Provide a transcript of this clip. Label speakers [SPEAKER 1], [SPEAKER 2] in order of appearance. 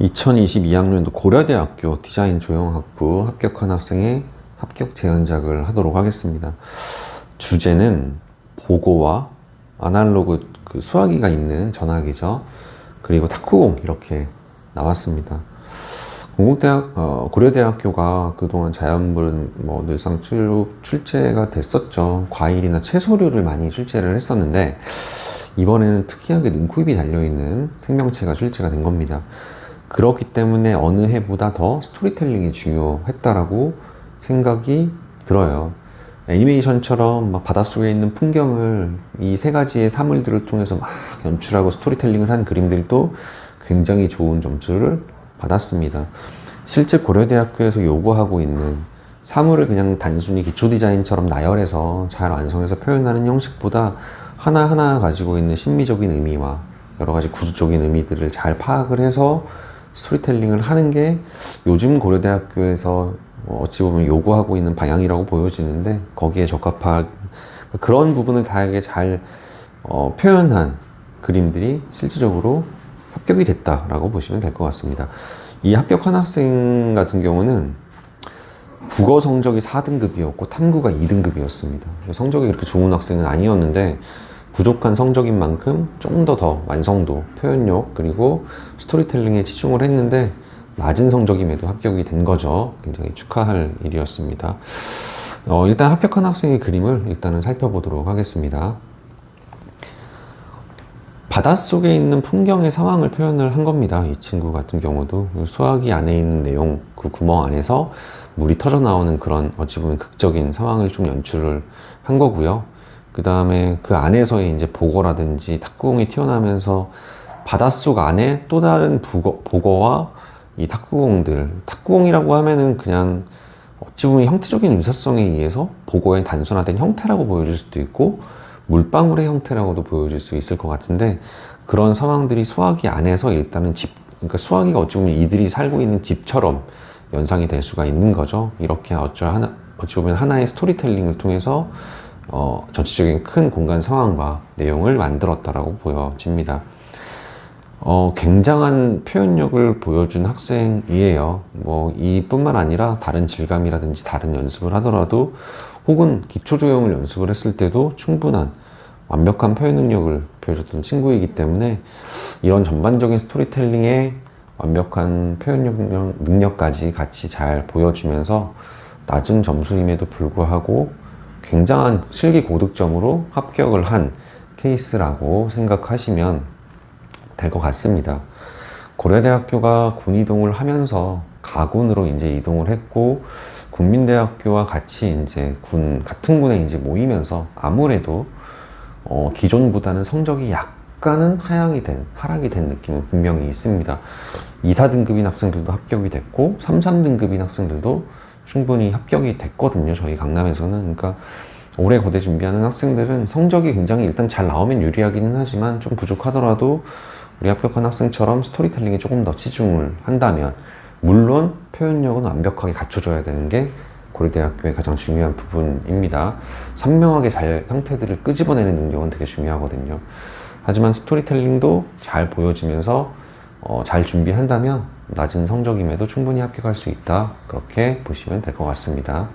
[SPEAKER 1] 2022학년도 고려대학교 디자인 조형학부 합격한 학생의 합격 재연작을 하도록 하겠습니다. 주제는 보고와 아날로그 그 수화기가 있는 전화기죠. 그리고 탁구공 이렇게 나왔습니다. 공공대학 어, 고려대학교가 그동안 자연분 뭐 늘상 출, 출제가 됐었죠. 과일이나 채소류를 많이 출제를 했었는데 이번에는 특이하게 눈코입이 달려 있는 생명체가 출제가 된 겁니다. 그렇기 때문에 어느 해보다 더 스토리텔링이 중요했다라고 생각이 들어요. 애니메이션처럼 막 바닷속에 있는 풍경을 이 세 가지의 사물들을 통해서 막 연출하고 스토리텔링을 한 그림들도 굉장히 좋은 점수를 받았습니다. 실제 고려대학교에서 요구하고 있는 사물을 그냥 단순히 기초 디자인처럼 나열해서 잘 완성해서 표현하는 형식보다 하나하나 가지고 있는 심미적인 의미와 여러 가지 구조적인 의미들을 잘 파악을 해서 스토리텔링을 하는 게 요즘 고려대학교에서 어, 어찌 보면 요구하고 있는 방향이라고 보여지는데 거기에 적합한 그런 부분을 다양하게 잘 어, 표현한 그림들이 실질적으로 합격이 됐다라고 보시면 될 것 같습니다. 이 합격한 학생 같은 경우는 국어 성적이 4등급이었고 탐구가 2등급이었습니다. 성적이 그렇게 좋은 학생은 아니었는데 부족한 성적인 만큼 좀 더 더 완성도, 표현력 그리고 스토리텔링에 치중을 했는데 낮은 성적임에도 합격이 된 거죠. 굉장히 축하할 일이었습니다. 어, 일단 합격한 학생의 그림을 일단은 살펴보도록 하겠습니다. 바닷속에 있는 풍경의 상황을 표현을 한 겁니다. 이 친구 같은 경우도 수화기 안에 있는 내용 그 구멍 안에서 물이 터져 나오는 그런 어찌 보면 극적인 상황을 좀 연출을 한 거고요. 그 다음에 그 안에서의 이제 보거라든지 탁구공이 튀어나오면서 바닷속 안에 또 다른 부거, 보거와 이 탁구공들 탁구공이라고 하면은 그냥 어찌 보면 형태적인 유사성에 의해서 보거의 단순화된 형태라고 보여질 수도 있고 물방울의 형태라고도 보여질 수 있을 것 같은데 그런 상황들이 수화기 안에서 일단은 집 그러니까 수화기가 어찌 보면 이들이 살고 있는 집처럼 연상이 될 수가 있는 거죠. 이렇게 어쩌 하나 어찌 보면 하나의 스토리텔링을 통해서 어, 전체적인 큰 공간 상황과 내용을 만들었다라고 보여집니다. 어, 굉장한 표현력을 보여준 학생이에요. 뭐, 이뿐만 아니라 다른 질감이라든지 다른 연습을 하더라도 혹은 기초 조형을 연습을 했을 때도 충분한 완벽한 표현 능력을 보여줬던 친구이기 때문에 이런 전반적인 스토리텔링의 완벽한 표현 능력, 능력까지 같이 잘 보여주면서 낮은 점수임에도 불구하고 굉장한 실기 고득점으로 합격을 한 케이스라고 생각하시면 될 것 같습니다. 고려대학교가 군 이동을 하면서 가군으로 이제 이동을 했고 국민대학교와 같이 이제 군 같은 군에 이제 모이면서 아무래도 어, 기존보다는 성적이 약간은 하향이 된 하락이 된 느낌은 분명히 있습니다. 2, 4등급인 학생들도 합격이 됐고 3, 3등급인 학생들도 충분히 합격이 됐거든요. 저희 강남에서는 그러니까 올해 고대 준비하는 학생들은 성적이 굉장히 일단 잘 나오면 유리하기는 하지만 좀 부족하더라도 우리 합격한 학생처럼 스토리텔링에 조금 더 치중을 한다면 물론 표현력은 완벽하게 갖춰져야 되는 게 고려대학교의 가장 중요한 부분입니다. 선명하게 잘 형태들을 끄집어내는 능력은 되게 중요하거든요. 하지만 스토리텔링도 잘 보여지면서 어, 잘 준비한다면 낮은 성적임에도 충분히 합격할 수 있다. 그렇게 보시면 될 것 같습니다.